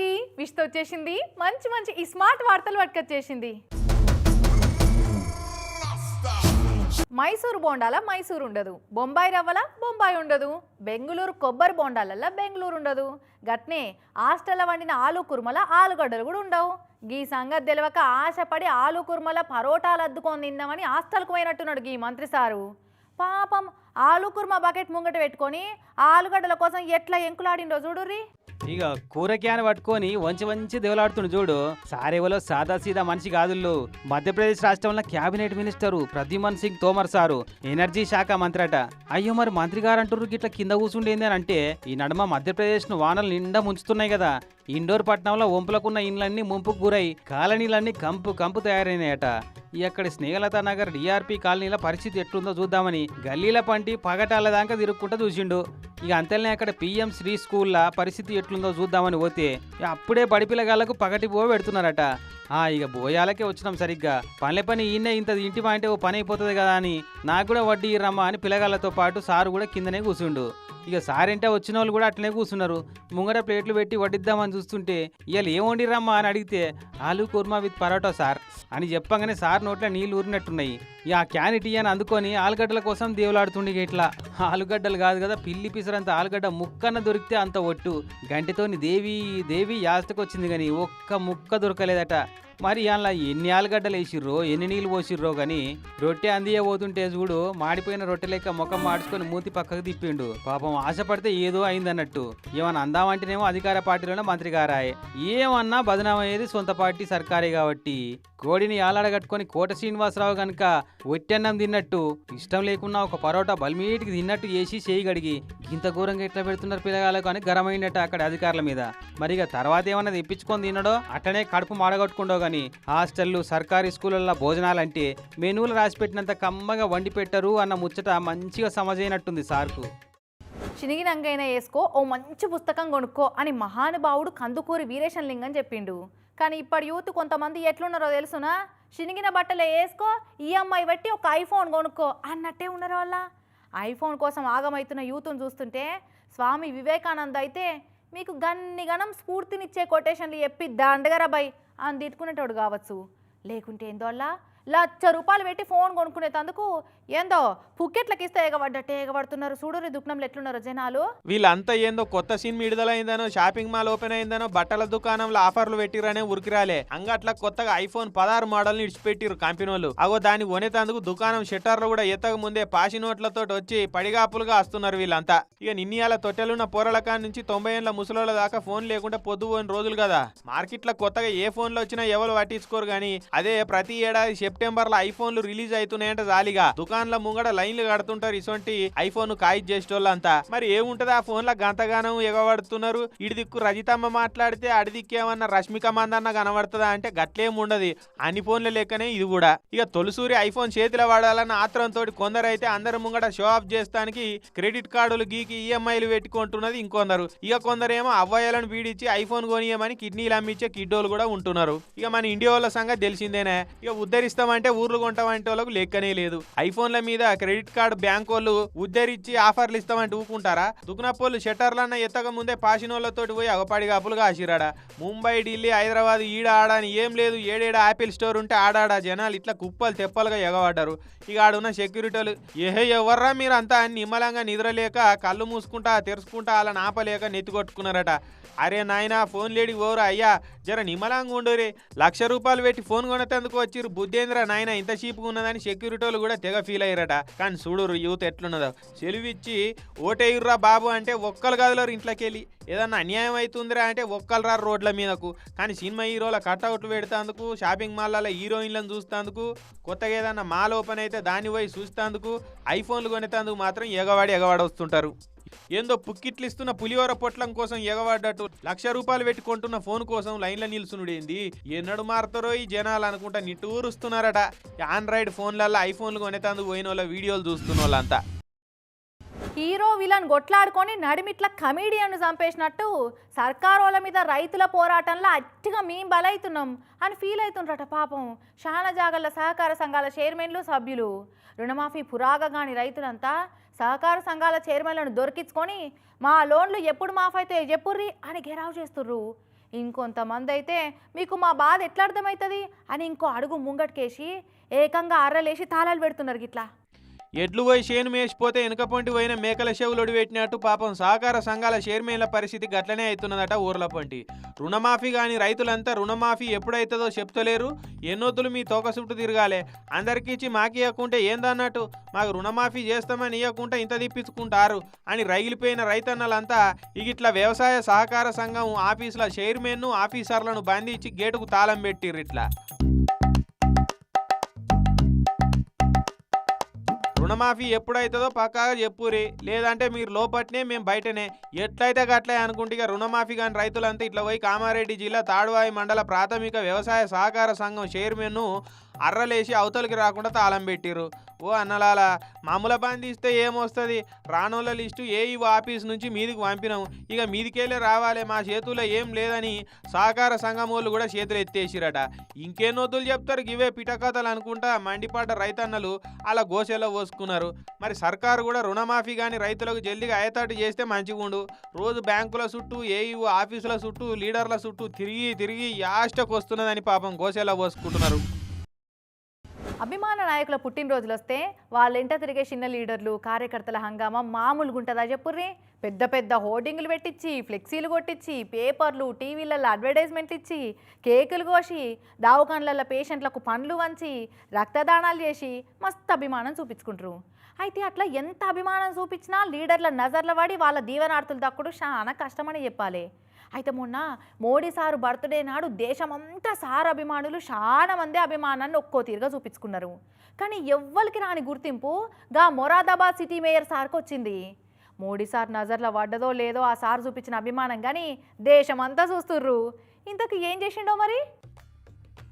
అందరికీ విష్త వచ్చేసింది. మంచి మంచి ఈ స్మార్ట్ వార్తలు పట్టుకొచ్చేసింది. మైసూరు బోండాల మైసూరు ఉండదు. బొంబాయి రవ్వల బొంబాయి ఉండదు. బెంగళూరు కొబ్బరి బోండాలల్ల బెంగళూరు ఉండదు. గట్నే హాస్టల్లో వండిన ఆలు కుర్మల ఆలుగడ్డలు కూడా ఉండవు. గీ సంగతి తెలియక ఆశపడి ఆలు కుర్మల పరోటాలు అద్దుకొని తిందామని హాస్టల్కు పోయినట్టున్నాడు గీ మంత్రి సారు. పాపం ఆలు కుర్మ బకెట్ ముంగట పెట్టుకొని ఆలుగడ్డల కోసం ఎట్లా ఎంకులాడిండో చూడుర్రి. ఇక కూర క్యాన్ పట్టుకొని వంచి వంచి దేవులాడుతుండు చూడు. సారేవలో సాదా సీదా మనిషి కాదుళ్ళు. మధ్యప్రదేశ్ రాష్ట్రంలో cabinet minister Pradyuman Singh Tomar sir energy శాఖ మంత్రి అట అయ్యో మరి మంత్రి గారు అంటుర్రు గిట్ల కింద కూర్చుండేంది అని అంటే ఈ నడుమ మధ్యప్రదేశ్ను వానలు నిండా ముంచుతున్నాయి కదా. ఇండోర్ పట్టణంలో వంపులకున్న ఇండ్లన్నీ ముంపుకు గురై కాలనీలన్నీ కంపు కంపు తయారైనాయట. ఎక్కడి స్నేహలత నగర్ డిఆర్పి కాలనీల పరిస్థితి ఎట్లుందో చూద్దామని గల్లీల పంటి పగటాల దాకా తిరుక్కుంటూ చూసిండు. ఇక అంతేనే అక్కడ పిఎం శ్రీ స్కూల్ల పరిస్థితి ఎట్లుందో చూద్దామని పోతే అప్పుడే బడిపిల్లగాళ్ళకు పగటి పో పెడుతున్నారట. ఆ ఇక బోయాలకే వచ్చినాం సరిగ్గా. పనిలే పని ఈయనే ఇంత ఇంటి మా అంటే ఓ పని అయిపోతుంది కదా అని నాకు కూడా వడ్డీ రమ్మా అని పిల్లగాళ్ళతో పాటు సారు కూడా కిందనే కూర్చుండు ఇక సారింటే వచ్చిన వాళ్ళు కూడా అట్లనే కూర్చున్నారు ముంగట ప్లేట్లు పెట్టి వడ్డిద్దామని చూస్తుంటే ఇవాళ ఏం వండిరమ్మా అని అడిగితే ఆలు కుర్మా విత్ పరోటా సార్ అని చెప్పగానే సార్ నోట్లో నీళ్ళు ఊరినట్టున్నాయి. ఇక ఆ క్యాన్ ఇటీ అని అందుకొని ఆలుగడ్డల కోసం దేవులాడుతుండే ఇట్లా. ఆలుగడ్డలు కాదు కదా పిల్లి పిసరంత ఆలుగడ్డ ముక్కన దొరికితే అంత ఒట్టు. గంటితోని దేవి దేవి యాస్తకొచ్చింది కానీ ఒక్క ముక్క దొరకలేదట. మరి అలా ఎన్ని ఆలుగడ్డలు వేసిర్రో ఎన్ని నీళ్ళు పోసిర్రో కానీ రొట్టె అందియే పోతుంటే చూడు మాడిపోయిన రొట్టె లెక్క ముఖం మాడుచుకొని మూతి పక్కకు తిప్పిండు. పాపం ఆశపడితే ఏదో అయిందన్నట్టు. ఏమన్నా అందామంటేనేమో అధికార పార్టీలోనే మంత్రి గారాయే. ఏమన్నా బదనామయ్యేది సొంత పార్టీ సర్కారే కాబట్టి. కోడిని ఆలాడగట్టుకొని కోట శ్రీనివాసరావు గనుక ఒట్టన్నం తిన్నట్టు ఇష్టం లేకున్నా ఒక పరోటా బల్మీటికి తిన్నట్టు చేసి చేయి గడిగి ఇంత ఘోరంగా ఎట్లా పెడుతున్నారు పిల్లగాళ్ళకు? అని గరమైనట్టు అక్కడ అధికారుల మీద. మరి ఇక తర్వాత ఏమన్నా తెప్పించుకొని తినడో అట్లనే కడుపు మాడగొట్టుకుండో గాని హాస్టళ్ళు సర్కారీ స్కూళ్ళల్లో భోజనాలంటే మెనూలు రాసిపెట్టినంత కమ్మగా వండి పెట్టరు అన్న ముచ్చట మంచిగా సమజైనట్టుంది సార్కు. చినిగినంగైనా వేసుకో ఓ మంచి పుస్తకం కొనుక్కో అని మహానుభావుడు కందుకూరి వీరేశం లింగం చెప్పిండు. కానీ ఇప్పటి యూత్ కొంతమంది ఎట్లున్నారో తెలుసునా? చినిగిన బట్టలు వేసుకో ఈఎంఐ బట్టి ఒక ఐఫోన్ కొనుక్కో అన్నట్టే ఉన్నారు వాళ్ళ. ఐఫోన్ కోసం ఆగమవుతున్న యూత్ను చూస్తుంటే స్వామి వివేకానంద అయితే మీకు గన్ని గణం స్ఫూర్తినిచ్చే కొటేషన్లు చెప్పి దండగరా బై తిట్టుకునేటోడు కావచ్చు. లేకుంటే ఏందోళ్ళ లక్ష రూపాయలు పెట్టి ఫోన్ కొనుక్కునేటందుకు ఏందో పుక్కెట్లకి ఇస్తే ఎగబడ్డట్టే ఎగబడుతున్నారు. చూడు దుఃఖంలో ఎట్లున్నారు జనాలు. వీళ్ళంతా ఏందో కొత్త సినిమా విడుదలైందనో షాపింగ్ మాల్ ఓపెన్ అయిందనో బట్టల దుకాణంలో ఆఫర్లు పెట్టిరనే ఉరికిరాలే. అంగట్ల కొత్తగా ఐఫోన్ పదహారు మోడల్ని ఇడిచిపెట్టిరు కంపెనీ వాళ్ళు అగో దాన్ని కొనేటందుకు దుకాణం షట్టర్లు కూడా ఎత్తక ముందే పాసి నోట్లతో వచ్చి పడిగాపులుగా వస్తున్నారు వీళ్ళంతా. ఇక నిన్నయాల తొట్టెలున్న పోరలకా నుంచి తొంభై ఏళ్ళ ముసలోళ్ళ దాకా ఫోన్ లేకుండా పొద్దు పోయిన రోజులు కదా. మార్కెట్లో కొత్తగా ఏ ఫోన్లు వచ్చినా ఎవరు పట్టించుకోరు కానీ అదే ప్రతి ఏడాది సెప్టెంబర్లో ఐఫోన్లు రిలీజ్ అవుతున్నాయంట జాలిగా. దుకాణంలో ముంగడ లైన్లు కడుతుంటారు ఇటువంటి ఐఫోన్ కాయిజ్ చేసేటోళ్ళంతా. మరి ఏముంటది ఆ ఫోన్లో గంతగానం ఎగబడుతున్నారు. ఇడి దిక్కు రజితమ్మ మాట్లాడితే అడి దిక్కేమన్నా రష్మిక మందన్న కనబడుతుందా అంటే గట్లేం ఉండదు. అన్ని ఫోన్ల లెక్కనే ఇది కూడా. ఇక తొలిసూరి ఐఫోన్ చేతిలో వాడాలన్న ఆత్రంతో కొందరైతే అందరి ముంగట షో ఆఫ్ చేస్తానికి క్రెడిట్ కార్డులు గీకి ఈఎంఐలు పెట్టుకుంటున్నది ఇంకొందరు. ఇక కొందరేమో అవ్వయాలను పీడించి ఐఫోన్ కొనియమని కిడ్నీలు అమ్మించే కిడ్డోలు కూడా ఉంటున్నారు. ఇక మన ఇండియా వాళ్ళ సంగతి తెలిసిందేనే. ఇక అంటే ఊర్లు కొంటామంటే వాళ్ళకు లెక్కనే లేదు. ఐఫోన్ల మీద క్రెడిట్ కార్డు బ్యాంక్ వాళ్ళు ఉద్దరించి ఆఫర్లు ఇస్తామంటే ఊకుంటారా దుకునప్పోళ్ళు షట్టర్లన్న ఎత్తక ముందే పాసినోళ్ళతోటి పోయి అగపాడిగా కాపులుగా ఆసిరాడా ముంబై ఢిల్లీ హైదరాబాద్ ఈడ ఆడ అని ఏం లేదు. ఏడేడ ఆపిల్ స్టోర్ ఉంటే ఆడాడ? జనాలు ఇట్లా కుప్పలు తెప్పలుగా ఎగబడ్డారు. ఇక ఆడున్న సెక్యూరిటీలు ఏహే ఎవర్రా అంతా? నిమ్మలంగా నిద్రలేక కళ్ళు మూసుకుంటా తెరుచుకుంటా అలా నాపలేక నెత్తికొట్టుకున్నారట అరే నాయనా ఫోన్ లేడి ఓరు అయ్యా జర నిమ్మలంగా ఉండురే. లక్ష రూపాయలు పెట్టి ఫోన్ కొనేందుకు వచ్చిర్రు. బుద్ధేంద్ర నాయన ఇంత చీపుగా ఉన్నదని సెక్యూరిటీ వాళ్ళు కూడా తెగ ఫీల్ అయ్యారట. కానీ చూడురు యూత్ ఎట్లున్నదో. సెలివిచ్చి ఓటేయుర్రా బాబు అంటే ఒక్కరు గదిలోరు ఇంట్లోకి వెళ్ళి ఏదన్నా అన్యాయం అవుతుందిరా అంటే ఒక్కరు రారు రోడ్ల మీదకు. కానీ సినిమా హీరోల కట్అవుట్లు పెడతాందుకు షాపింగ్ మాల్లలో హీరోయిన్లను చూస్తాందుకు కొత్తగా ఏదన్నా మాల్ ఓపెన్ అయితే దాన్ని పోయి చూస్తాందుకు ఐఫోన్లు కొనేటందుకు మాత్రం ఎగవాడి ఎగవాడి వస్తుంటారు ఏందో పుక్కిట్లు ఇస్తున్న పులిహోర పొట్లం కోసం ఎగబడ్డట్టు లక్ష రూపాయలు పెట్టి కొంటున్న ఫోన్ కోసం లైన్లో నిల్చునుడేంది ఎన్నడు మారుతారో ఈ జనాలు అనుకుంటా నిట్టూరుస్తున్నారట. ఆండ్రాయిడ్ ఫోన్లలో ఐఫోన్లు కొనేతందుకు పోయిన వాళ్ళ వీడియోలు చూస్తున్న వాళ్ళంతా హీరో విలన్ కొట్లాడుకొని నడిమిట్ల కమీడియన్ను చంపేసినట్టు సర్కారోల మీద రైతుల పోరాటంలో అట్టిగా మేం బలవుతున్నాం అని ఫీల్ అవుతుండ్రట పాపం శానజాగల సహకార సంఘాల చైర్మన్లు సభ్యులు. రుణమాఫీ పురాగగాని రైతులంతా సహకార సంఘాల చైర్మన్లను దొరికించుకొని మా లోన్లు ఎప్పుడు మాఫ్ అవుతాయో చెప్పుర్రి అని గెరావు చేస్తుర్రు. ఇంకొంతమంది అయితే మీకు మా బాధ ఎట్లా అర్థమవుతుంది అని ఇంకో అడుగు ముంగట్కేసి ఏకంగా అర్రలేసి తాళాలు పెడుతున్నారు గిట్లా. ఎడ్లు పోయి చేను మేసిపోతే వెనుకపొంటి పోయిన మేకల చెవులొడి పెట్టినట్టు పాపం సహకార సంఘాల చైర్మన్ల పరిస్థితి గట్లనే అవుతున్నదట ఊర్ల పంటి. రుణమాఫీ కానీ రైతులంతా రుణమాఫీ ఎప్పుడైతుందో చెప్తలేరు. ఎన్నొద్దులు మీ తోక చుట్టూ తిరగాలే. అందరికీ ఇచ్చి మాకు ఇవ్వకుంటే ఏందన్నట్టు? మాకు రుణమాఫీ చేస్తామని ఇవ్వకుంటే ఇంత తిప్పించుకుంటారు అని రైగిలిపోయిన రైతన్నలంతా ఇగిట్లా వ్యవసాయ సహకార సంఘం ఆఫీసుల చైర్మన్ను ఆఫీసర్లను బంధించి గేటుకు తాళం పెట్టిర్రు ఇట్లా. రుణమాఫీ ఎప్పుడైతుందో పక్కాగా చెప్పురి లేదంటే మీరు లోపట్నే మేము బయటనే. ఎట్లయితే గట్లే అనుకుంటే రుణమాఫీ కాని రైతులంతా ఇట్లా పోయి కామారెడ్డి జిల్లా తాడువాయి మండల ప్రాథమిక వ్యవసాయ సహకార సంఘం చైర్మన్ను అర్రలేసి అవతలికి రాకుండా తాళం పెట్టిర్రు. ఓ అన్నలాల మామూల పని ఇస్తే ఏమొస్తుంది? రానోళ్ళ లిస్టు ఏఈఓ ఆఫీస్ నుంచి మీదికి పంపినాం ఇక మీదికెళ్ళే రావాలి మా చేతుల్లో ఏం లేదని సహకార సంఘం వాళ్ళు కూడా చేతులు ఎత్తేసిరట. ఇంకేనొద్దులు చెప్తారు? ఇవే పిటకథలు అనుకుంటా మండిపడ్డ రైతన్నలు అలా గోసెలో పోసుకున్నారు. మరి సర్కారు కూడా రుణమాఫీ కానీ రైతులకు జల్దిగా అయ్యేటట్టు చేస్తే మంచిగా ఉండు రోజు బ్యాంకుల చుట్టూ ఏఈఓ ఆఫీసుల చుట్టూ లీడర్ల చుట్టూ తిరిగి తిరిగి యాస్టకు వస్తున్నదని పాపం గోసెలో పోసుకుంటున్నారు. అభిమాన నాయకుల పుట్టినరోజులు వస్తే వాళ్ళ ఇంట తిరిగే చిన్న లీడర్లు కార్యకర్తల హంగామా మామూలుగా ఉంటుందా చెప్పుర్రి? పెద్ద పెద్ద హోర్డింగ్లు పెట్టించి ఫ్లెక్సీలు కొట్టించి పేపర్లు టీవీలలో అడ్వర్టైజ్మెంట్ ఇచ్చి కేకులు కోసి దావకాన్లలో పేషెంట్లకు పండ్లు వంచి రక్తదానాలు చేసి మస్తు అభిమానం చూపించుకుంటారు. అయితే అట్లా ఎంత అభిమానం చూపించినా లీడర్ల నజర్ల పడి వాళ్ళ దీవెనార్థులు దక్కుడు చాలా కష్టమని చెప్పాలి. అయితే మొన్న మోడీ సారు బర్త్డే నాడు దేశమంతా సార్ అభిమానులు చాలా మంది అభిమానాన్ని ఒక్కో తీరుగా చూపించుకున్నారు. కానీ ఎవ్వరికి రాని గుర్తింపు గా మొరాదాబాద్ సిటీ మేయర్ సార్కి వచ్చింది. మోడీ సార్ నజర్లో పడ్డదో లేదో ఆ సార్ చూపించిన అభిమానం కానీ దేశమంతా చూస్తుర్రు. ఇంతకు ఏం చేసిండో మరి?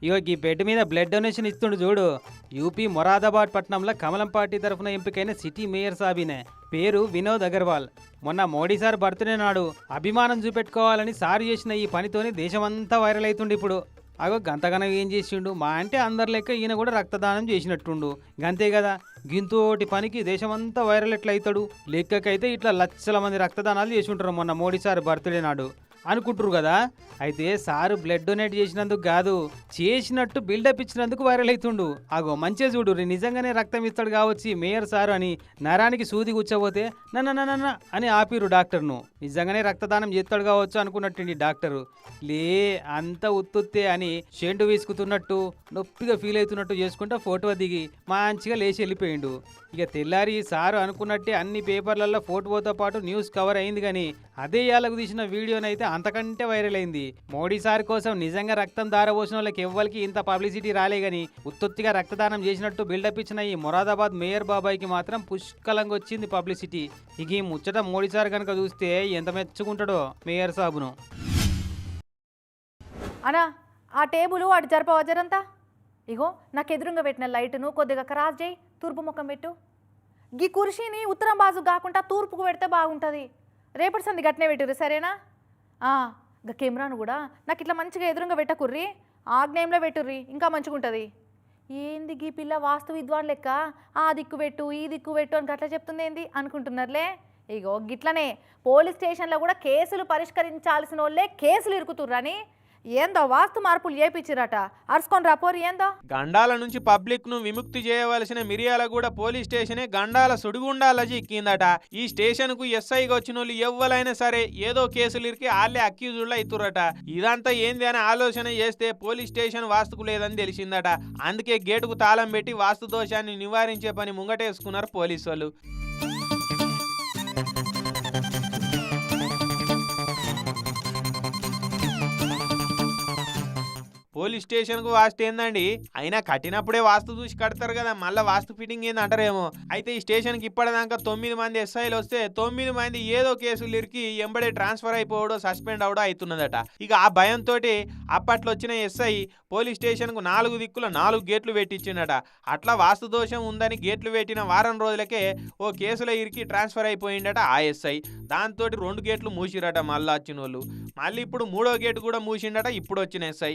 ఇగో ఈ బెడ్ మీద బ్లడ్ డొనేషన్ ఇస్తుండు చూడు. యూపీ మొరాదాబాద్ పట్టణంలో కమలం పార్టీ తరఫున ఎంపికైన సిటీ మేయర్ సాబినే. పేరు వినోద్ అగర్వాల్. మొన్న మోడీ సార్ బర్త్డే నాడు అభిమానం చూపెట్టుకోవాలని సార్ చేసిన ఈ పనితోని దేశమంతా వైరల్ అవుతుండు ఇప్పుడు. అగో గంతగనం ఏం చేసిండు? మా అంటే అందరి లెక్క ఈయన కూడా రక్తదానం చేసినట్టుండు. గంతే కదా? గింతోటి పనికి దేశమంతా వైరల్ ఎట్లయితాడు? లెక్కకైతే ఇట్లా లక్షల మంది రక్తదానాలు చేసి ఉంటారు మొన్న మోడీ సార్ బర్త్డే నాడు. అనుకుంటారు కదా? అయితే సారు బ్లడ్ డొనేట్ చేసినందుకు కాదు చేసినట్టు బిల్డప్ ఇచ్చినందుకు వైరల్ అవుతుండు అగో మంచిగా చూడు రే, నిజంగానే రక్తం ఇస్తాడు కావచ్చు మేయర్ సారు అని నరానికి సూది కూర్చోబోతే నన్న నన్న అని ఆపిరు డాక్టర్ను. నిజంగానే రక్తదానం చేస్తాడు కావచ్చు అనుకున్నట్టుండి డాక్టరు. లే అంత ఉత్తుత్తే అని షెండు వీసుకుతున్నట్టు నొప్పిగా ఫీల్ అవుతున్నట్టు చేసుకుంటా ఫోటో దిగి మంచిగా లేచి వెళ్ళిపోయిండు. ఇక తెల్లారి సారు అనుకున్నట్టే అన్ని పేపర్లలో ఫోటోతో పాటు న్యూస్ కవర్ అయింది కానీ అదే ఏళ్ళకు తీసిన వీడియోనైతే అంతకంటే వైరల్ అయింది. మోడీ సార్ కోసం నిజంగా రక్తం దారబోసిన వాళ్ళకి ఎవ్వరికి ఇంత పబ్లిసిటీ రాలే గాని ఉత్తొత్తిగా రక్తదానం చేసినట్టు బిల్డప్ ఇచ్చిన ఈ మొరాదాబాద్ మేయర్ బాబాయ్కి మాత్రం పుష్కలంగా వచ్చింది పబ్లిసిటీ. ఇక ఈ ముచ్చట మోడీ సార్ కనుక చూస్తే ఎంత మెచ్చుకుంటాడో మేయర్ సాబును. అనా ఆ టేబుల్ అటు జరపవా జరంతా ఇగో నాకు ఎదురుగా పెట్టిన లైటును కొద్దిగా క్రాస్ చేయి తూర్పు ముఖం పెట్టు. గీ కుర్షీని ఉత్తరం బాజు కాకుండా తూర్పుకు పెడితే బాగుంటుంది. రేపటి సంది గట్నే పెట్టురు సరేనా? ఇంకా కెమెరాను కూడా. నాకు ఇట్లా మంచిగా ఎదురుగా పెట్టకుర్రి. ఆగ్నేయంలో పెట్టుర్రి. ఇంకా మంచిగా ఉంటుంది ఏంది గీ పిల్ల వాస్తు విద్వాన్ లెక్క? ఆ దిక్కు పెట్టు ఈ దిక్కు పెట్టు అని అట్లా చెప్తుంది ఏంది? అనుకుంటున్నారులే? ఇగో గిట్లనే పోలీస్ స్టేషన్లో కూడా కేసులు పరిష్కరించాల్సిన వాళ్ళే కేసులు ఇరుకుతుర్రని ఏందో వాస్తు మార్పులు చేపించిరట. అరుచుకొని రాపోరు ఏందో? గండాల నుంచి పబ్లిక్ను విముక్తి చేయవలసిన మిరియాలగూడ పోలీస్ స్టేషనే గండాల సుడిగుండాల చిక్కిందట ఈ స్టేషన్కు ఎస్ఐకి వచ్చిన వాళ్ళు ఎవ్వలైనా సరే ఏదో కేసులు ఇరికి వాళ్ళే అక్యూజుళ్ళు అవుతురట ఇదంతా ఏంది అని ఆలోచన చేస్తే పోలీస్ స్టేషన్ వాస్తుకు లేదని తెలిసిందట. అందుకే గేటుకు తాళం పెట్టి వాస్తు దోషాన్ని నివారించే పని ముంగటేసుకున్నారు పోలీసు వాళ్ళు పోలీస్ స్టేషన్కు వాస్తు ఏందండి? అయినా కట్టినప్పుడే వాస్తు చూసి కడతారు కదా మళ్ళీ వాస్తు ఫిట్టింగ్ ఏంది అంటారేమో అయితే ఈ స్టేషన్కి ఇప్పటిదాకా తొమ్మిది మంది ఎస్ఐలు వస్తే తొమ్మిది మంది ఏదో కేసులు ఇరికి ఎంబడే ట్రాన్స్ఫర్ అయిపోవడో సస్పెండ్ అవడో అవుతున్నదట ఇక ఆ భయంతో అప్పట్లో వచ్చిన ఎస్ఐ పోలీస్ స్టేషన్కు నాలుగు దిక్కుల నాలుగు గేట్లు పెట్టించిండట అట్లా వాస్తు దోషం ఉందని గేట్లు పెట్టిన వారం రోజులకే ఓ కేసులో ఇరికి ట్రాన్స్ఫర్ అయిపోయిండట ఆ ఎస్ఐ. దాంతో రెండు గేట్లు మూసిరట మళ్ళీ వచ్చిన వాళ్ళు మళ్ళీ ఇప్పుడు మూడో గేటు కూడా మూసిండట ఇప్పుడు వచ్చిన ఎస్ఐ.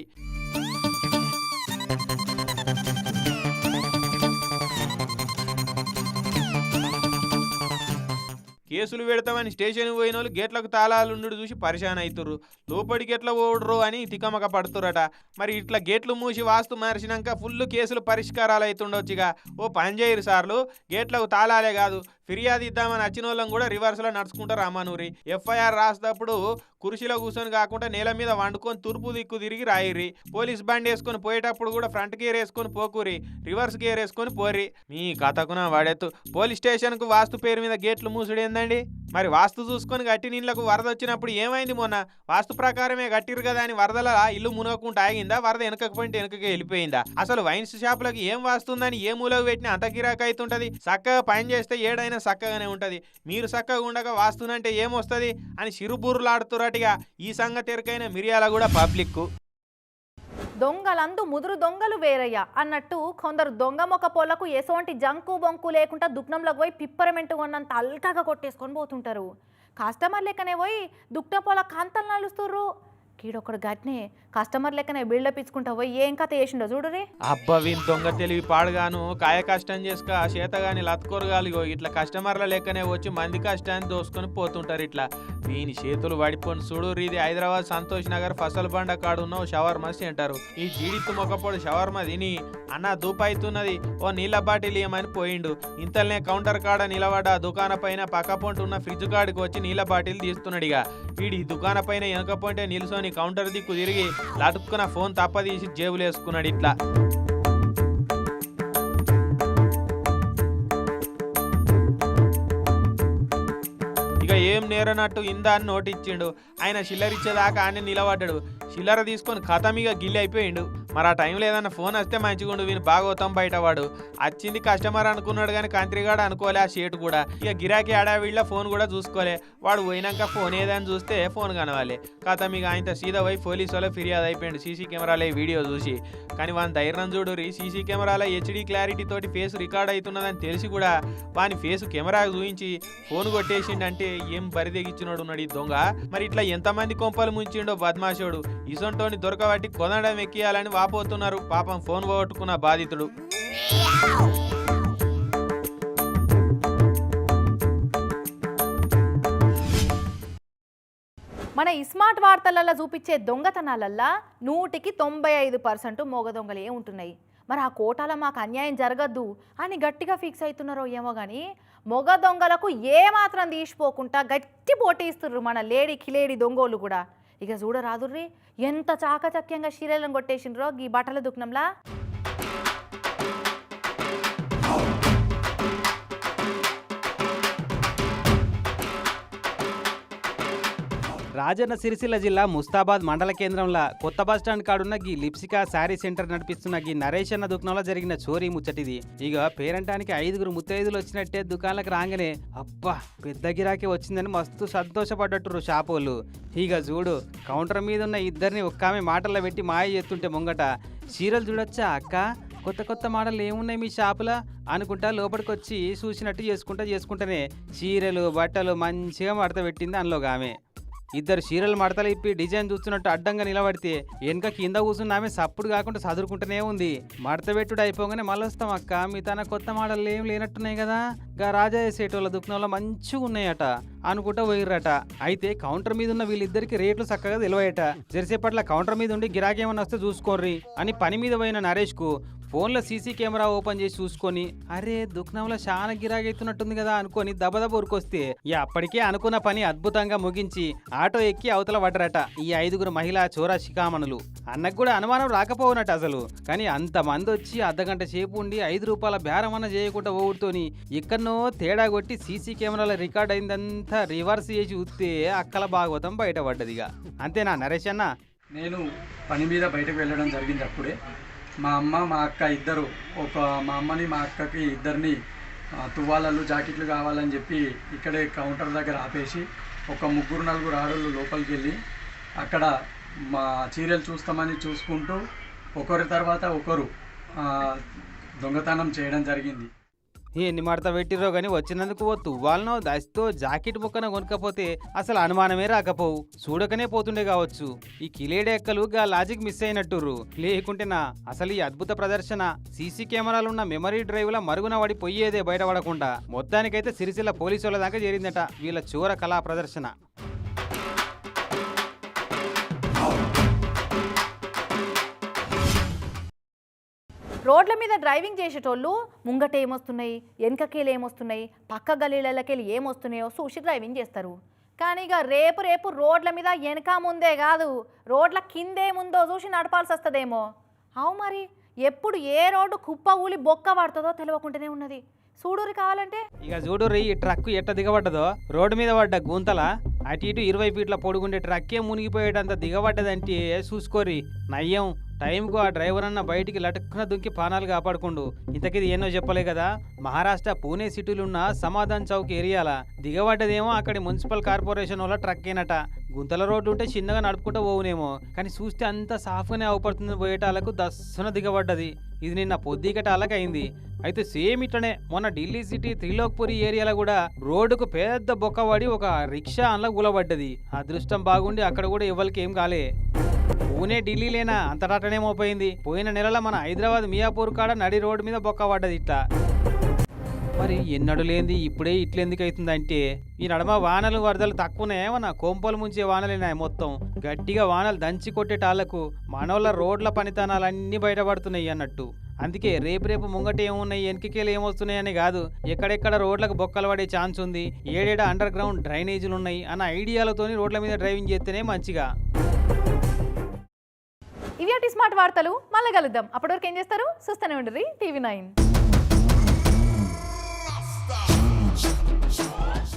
కేసులు పెడతామని స్టేషన్ పోయిన వాళ్ళు గేట్లకు తాళాలుండు చూసి పరిశాన్ అవుతుర్రు లోపలికి ఎట్లా ఓడరు అని తికమక పడుతురట. మరి ఇట్లా గేట్లు మూసి వాస్తు మార్చినాక ఫుల్ కేసులు పరిష్కారాలు అవుతుండొచ్చుగా ఓ పని చేయరు సార్లు. గేట్లకు తాళాలే కాదు. ఫిర్యాదు ఇద్దామని వచ్చిన వాళ్ళం కూడా రివర్స్లో నడుచుకుంటారు రామానూరి ఎఫ్ఐఆర్ రాసేటప్పుడు కుర్చీలో కూర్చొని కాకుండా నేల మీద వండుకొని తూర్పు దిక్కు తిరిగి రాయిరి. పోలీస్ బండి వేసుకొని పోయేటప్పుడు కూడా ఫ్రంట్ గేర్ వేసుకొని పోకూరి. రివర్స్ గేర్ వేసుకొని పోరి. మీ కథకున వాడేత్తు. పోలీస్ స్టేషన్కు వాస్తు పేరు మీద గేట్లు మూసుడు ఏందండి మరి వాస్తు చూసుకొని గట్టి నీళ్ళకు వరద వచ్చినప్పుడు ఏమైంది మొన్న? వాస్తు ప్రకారమే కట్టిరు కదా అని వరదల ఇల్లు మునగకుండా ఆగిందా? వరద వెనకకు పోయింటే వెనకకి వెళ్ళిపోయిందా? అసలు వైన్స్ షాపులకు ఏం వాస్తుందని ఏ మూలకు పెట్టినా అంత గిరాకైతుంటది. చక్కగా పని చేస్తే ఏడైనా చక్కగానే ఉంటుంది. మీరు చక్కగా ఉండగా వాస్తునంటే ఏమొస్తుంది? అని చిరుబుర్రులాడుతున్నట్టుగా ఈ సంగతి ఎరకైన మిరియాల కూడా పబ్లిక్ దొంగలందు ముదురు దొంగలు వేరయ్య అన్నట్టు కొందరు దొంగ మొక్క పొలకు ఎసోంటి జంకు బొంకు లేకుండా దుక్నంలోకి పోయి పిప్పరమెంటు కొన్నంత అల్కగా కొట్టేసుకొని పోతుంటారు. కస్టమర్ లెక్కనే పోయి దుగ్న పొల కాంతలు నలుస్తుర్రు. కీడొకడు గట్నే కస్టమర్ లెక్కనే బిల్డప్ ఇచ్చుకుంటా పోయి ఏం కథ చేసిండో చూడురే అబ్బా వీని దొంగ తెలివి పాడుగాను కాయ కష్టం చేసుక చేతగాని లత్కొరగాలి ఇగో ఇట్లా కస్టమర్ల లెక్కనే వచ్చి మంది కష్టాన్ని దోసుకొని పోతుంటారు ఇట్లా. వీని చేతులు పడిపోని చూడు ఇది హైదరాబాద్ సంతోష్ నగర్ ఫసల్ బండ కాడున్న ఓ షవర్మ ఈ జీడిత్తు మొక్కపోడు షవర్మ తిని అన్న దూపైతున్నది ఓ నీళ్ళ బాటిల్ ఇయ్యమని పోయిండు. ఇంతలనే కౌంటర్ కాడ నిలబడ్డ దుకాణ పైన పక్క పొంట ఉన్న ఫ్రిడ్జ్ కాడికి వచ్చి నీళ్ళ బాటిల్ తీస్తున్నాడు ఇక వీడి దుకాణ పైన వెనక పొంటే నిలుసోని కౌంటర్ దిక్కు తిరిగి లటుక్కున ఫోన్ తప్పదీసి జేబులు వేసుకున్నాడు ఇట్లా. ఇక ఏం నేరనట్టు ఇందా అని నోటిచ్చిండు. ఆయన చిల్లర ఇచ్చేదాకా ఆయన నిలబడ్డాడు. చిల్లర తీసుకొని కథమిగా గిల్లి అయిపోయిండు. మరి ఆ టైంలో ఏదన్నా ఫోన్ వస్తే మంచిగుండు వీని బయట బయటవాడు వచ్చింది కస్టమర్ అనుకున్నాడు కానీ కంత్రిగాడు అనుకోలే ఆ షేట్ కూడా. ఇక గిరాకీ ఆడావిళ్ళ ఫోన్ కూడా చూసుకోలే. వాడు పోయినాక ఫోన్ ఏదని చూస్తే ఫోన్ కనవాలి. కాత మీకు ఆయన సీదా పోయి పోలీసు వాళ్ళ ఫిర్యాదు అయిపోయిండు. సీసీ కెమెరాలో ఈ వీడియో చూసి. కానీ వాని ధైర్యం చూడురి సీసీ కెమెరాలో హెచ్డి క్లారిటీ తోటి ఫేస్ రికార్డ్ అవుతున్నదని తెలిసి కూడా వాని ఫేస్ కెమెరా చూపించి ఫోన్ కొట్టేసిండంటే ఏం బరిదెగిచ్చినోడు ఉన్నాడు ఈ దొంగ. మరి ఇట్లా ఎంతమంది కొంపలు ముంచిండో బద్మాషోడు. ఇసొంటోని దొరకబట్టి కొనడం ఎక్కియాలని ఆపోతున్నారు. పాపం ఫోన్ పోగొట్టుకున్న బాధితుడు. మన స్మార్ట్ వార్తలలో చూపించే దొంగతనాలల్లా నూటికి తొంభై ఐదు పర్సెంట్ మోగ దొంగలే ఉంటున్నాయి. మరి ఆ కోటాల మాకు అన్యాయం జరగద్దు అని గట్టిగా ఫిక్స్ అవుతున్నారో ఏమో కానీ మొగ దొంగలకు ఏ మాత్రం తీసిపోకుండా గట్టి పోటీ ఇస్తున్నారు మన లేడీ కిలేడి దొంగోళ్ళు కూడా. ఇక చూడరాదుర్రి ఎంత చాకచక్యంగా శీలలను కొట్టేసిండ్రో ఈ బట్టల దుఃఖంలా రాజన్న సిరిసిల్ల జిల్లా ముస్తాబాద్ మండల కేంద్రంలో కొత్త బస్ స్టాండ్ కాడున్న గీ లిప్సికా శారీ సెంటర్ నడిపిస్తున్న గీ నరేష్ అన్న దుకాణంలో జరిగిన చోరీ ముచ్చటిది. ఇక పేరంటానికి ఐదుగురు ముత్తైదులు వచ్చినట్టే దుకాణాలకు రాగానే అబ్బా పెద్ద గిరాకీ వచ్చిందని మస్తు సంతోషపడ్డట్టు షాపోళ్ళు ఇక చూడు కౌంటర్ మీద ఉన్న ఇద్దరిని ఒక్క ఆమె మాటల్లో పెట్టి మాయ చేస్తుంటే ముంగట చీరలు చూడొచ్చా అక్క? కొత్త కొత్త మోడల్ ఏమున్నాయి మీ షాపులో? అనుకుంటా లోపలికి వచ్చి చూసినట్టు చేసుకుంటా చేసుకుంటేనే చీరలు బట్టలు మంచిగా మడత పెట్టింది అందులో ఆమె ఇద్దరు చీరలు మడతలు ఇప్పి డిజైన్ చూస్తున్నట్టు అడ్డంగా నిలబడితే వెనక కింద కూర్చున్న ఆమె సప్పుడు కాకుండా చదువుకుంటూనే ఉంది. మడత పెట్టుడు అయిపోగానే మళ్ళొస్తాం అక్క. మీ తన కొత్త మోడల్ ఏం లేనట్టున్నాయి కదా? గా రాజా సేటోళ్ళ దుకాణంలో మంచిగా ఉన్నాయట. అనుకుంటా పోయిర్రట. అయితే కౌంటర్ మీద ఉన్న వీళ్ళిద్దరికి రేట్లు చక్కగా తెలివయట. జరిసేపట్ల కౌంటర్ మీద ఉండి గిరాకేమన్నా వస్తే చూసుకోర్రి అని పని మీద పోయిన నరేష్కు ఫోన్లో సీసీ కెమెరా ఓపెన్ చేసి చూసుకొని అరే దుకాణంలో చాలా గిరాగైతున్నట్టుంది కదా అనుకొని దబదబ ఉరికొస్తే అప్పటికే అనుకున్న పని అద్భుతంగా ముగించి ఆటో ఎక్కి అవతల పడ్డరట ఈ ఐదుగురు మహిళా చోరా శిఖామణులు అన్నకు కూడా అనుమానం రాకపోవునట అసలు. కానీ అంతమంది వచ్చి అర్ధగంట సేపు ఉండి ఐదు రూపాయల బేరం అన్న చేయకుండా ఓడుతోని ఎక్కడనో తేడా కొట్టి సీసీ కెమెరాల రికార్డ్ అయిందంతా రివర్స్ చేసి చూస్తే అక్కల భాగవతం బయటపడ్డదిగా. ఇక అంతేనా నరేష్ అన్న? నేను పని మీద బయటకు వెళ్ళడం జరిగింది అప్పుడే. మా అమ్మ మా అక్క ఇద్దరు ఒక మా అమ్మని మా అక్కకి ఇద్దరిని తువ్వాలలు జాకెట్లు కావాలని చెప్పి ఇక్కడే కౌంటర్ దగ్గర ఆపేసి ఒక ముగ్గురు నలుగురు ఆడోళ్ళు లోపలికి వెళ్ళి అక్కడ మా చీరలు చూస్తామని చూసుకుంటూ ఒకరి తర్వాత ఒకరు దొంగతనం చేయడం జరిగింది. ఎన్ని మడత పెట్టిరో గాని వచ్చినందుకు ఓ తువ్వాలనో దశతో జాకెట్ ముక్కన కొనకపోతే అసలు అనుమానమే రాకపోవు. చూడకనే పోతుండే కావచ్చు. ఈ కిలేడెక్కలు గా లాజిక్ మిస్ అయినట్టుర్రు. లేకుంటేనా అసలు ఈ అద్భుత ప్రదర్శన సీసీ కెమెరాలున్న మెమరీ డ్రైవ్ల మరుగున పడి పొయ్యేదే బయటపడకుండా. మొత్తానికైతే సిరిసిల్ల పోలీసుల దాకా చేరిందట వీళ్ళ చోర కళా ప్రదర్శన. రోడ్ల మీద డ్రైవింగ్ చేసేటోళ్ళు ముంగట ఏమొస్తున్నాయి? వెనకకేలు ఏమొస్తున్నాయి? పక్క గలీలకెళ్ళి ఏమొస్తున్నాయో చూసి డ్రైవింగ్ చేస్తారు. కానీ ఇక రేపు రేపు రోడ్ల మీద వెనక ముందే కాదు రోడ్ల కిందేముందో చూసి నడపాల్సి వస్తుందేమో అవు మరి? ఎప్పుడు ఏ రోడ్డు కుప్ప ఊలి బొక్క పడుతుందో తెలియకుండానే ఉన్నది. చూడూరి కావాలంటే? ఇక చూడూరి ఈ ట్రక్ ఎట్ట దిగబడ్డదో రోడ్డు మీద పడ్డ గుంతల అటు ఇటు ఇరవై ఫీట్ల పొడుగుండే ట్రక్కే మునిగిపోయేటంత దిగబడ్డదంటే చూసుకోరి నయ్యం టైంకు ఆ డ్రైవర్ అన్న బయటికి లటుక్కున దుంకి ప్రాణాలు కాపాడుకుండు. ఇంతకిది ఎన్నో చెప్పలే కదా? మహారాష్ట్ర పూణే సిటీలున్న సమాధాన్ చౌక్ ఏరియాల దిగబడ్డదేమో అక్కడి మున్సిపల్ కార్పొరేషన్ వల్ల ట్రక్ ఏనట గుంతల రోడ్డు ఉంటే చిన్నగా నడుపుకుంటూ పోవునేమో. కానీ చూస్తే అంత సాఫ్గానే అవపడుతుంది పోయేటాలకు దస్సున దిగబడ్డది. ఇది నిన్న పొద్దుగటాలకు అయింది అయితే సేమ్ ఇట్లనే మొన్న ఢిల్లీ సిటీ త్రిలోక్పురి ఏరియాలో కూడా రోడ్డుకు పెద్ద బొక్క పడి ఒక రిక్షా అందులో గులబడ్డది అదృష్టం బాగుండి అక్కడ కూడా ఎవరికి ఏం కాలే. పూణే ఢిల్లీలేనా? అంతటాటనే పోయింది పోయిన నెలలో మన హైదరాబాద్ మియాపూర్ కాడ నడి రోడ్డు మీద బొక్క పడ్డది ఇట్లా. మరి ఎన్నడు లేనిది ఇప్పుడే ఇట్లెందుకు అవుతుందంటే ఈ నడమ వానలు వరదలు తక్కువనే మన కొంపలు ముంచే వానలేనాయి మొత్తం. గట్టిగా వానలు దంచి కొట్టేటాళ్ళకు మనోళ్ళ రోడ్ల పనితనాలన్నీ బయటపడుతున్నాయి అన్నట్టు. అందుకే రేపు రేపు ముంగట ఏమున్నాయి వెనకకేలు ఏమొస్తున్నాయని కాదు ఎక్కడెక్కడ రోడ్లకు బొక్కలు పడే ఛాన్స్ ఉంది ఏడేడ అండర్ గ్రౌండ్ డ్రైనేజీలు ఉన్నాయి అన్న ఐడియాలతోని రోడ్ల మీద డ్రైవింగ్ చేస్తేనే మంచిగా. ఇవి స్మార్ట్ వార్తలు మళ్ళీ కలుద్దాం. అప్పటివరకు ఏం చేస్తారు? చూస్తూనే ఉండరు టీవీ నైన్.